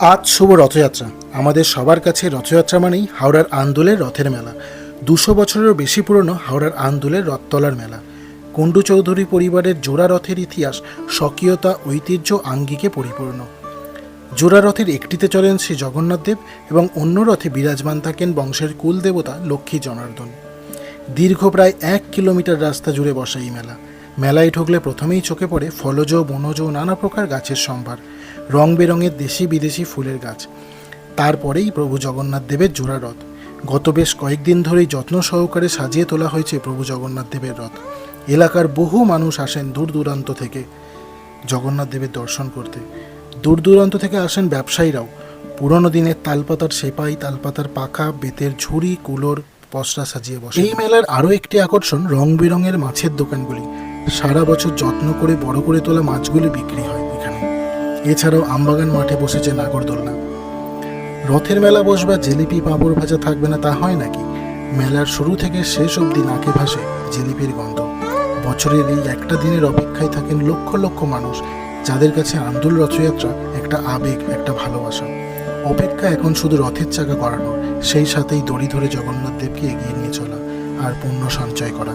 আজ শুভ রথযাত্রা। আমাদের সবার কাছে রথযাত্রা মানেই হাওড়ার আন্দোলের রথের মেলা। দুশো বছরেরও বেশি পুরনো হাওড়ার আন্দোলের রথতলার মেলা। কুণ্ডু চৌধুরী পরিবারের জোড়া রথের ইতিহাস স্বকীয়তা, ঐতিহ্য, আঙ্গিকে পরিপূর্ণ। জোড়া রথের একটিতে চলেন শ্রী জগন্নাথদেব এবং অন্য রথে বিরাজমান থাকেন বংশের কুল দেবতা লক্ষ্মী জনার্দন। দীর্ঘ প্রায় এক কিলোমিটার রাস্তা জুড়ে বসে এই মেলা। মেলায় ঢুকলে প্রথমেই চোখে পড়ে ফলজ, বনজ নানা প্রকার গাছের সম্ভার। রং বেরঙের দেশি বিদেশি ফুলের গাছ। তারপরেই প্রভু জগন্নাথ দেবের জোড়া রথ। গত বেশ কয়েকদিন ধরেই যত্ন সহকারে সাজিয়ে তোলা হয়েছে প্রভু জগন্নাথ দেবের রথ। এলাকার বহু মানুষ আসেন দূর দূরান্ত থেকে জগন্নাথ দেবের দর্শন করতে। দূর দূরান্ত থেকে আসেন ব্যবসায়ীরাও। পুরনো দিনের তালপাতার সেপাই, তালপাতার পাখা, বেতের ঝুড়ি, কুলোর পসরা সাজিয়ে বসে এই মেলার আরও একটি আকর্ষণ রং বেরঙের মাছের দোকানগুলি। সারা বছর যত্ন করে বড় করে তোলা মাছগুলি বিক্রি হয় এখানে। এছাড়াও আমবাগান মাঠে বসেছে নাগরদোলনা। রথের মেলা বসবা জিলিপি পাঁপড় ভাজা থাকবে না তা হয় নাকি? মেলার শুরু থেকে শেষ অবধি নাকে ভাসে জিলিপির গন্ধ। বছরের এই একটা দিনের অপেক্ষায় থাকেন লক্ষ লক্ষ মানুষ, যাদের কাছে আন্দোল রথযাত্রা একটা আবেগ, একটা ভালোবাসা। অপেক্ষা এখন শুধু রথের চাকা করানোর সেই সাথেই দড়ি ধরে জগন্নাথ দেবকে এগিয়ে নিয়ে চলা আর পুণ্য সঞ্চয় করা।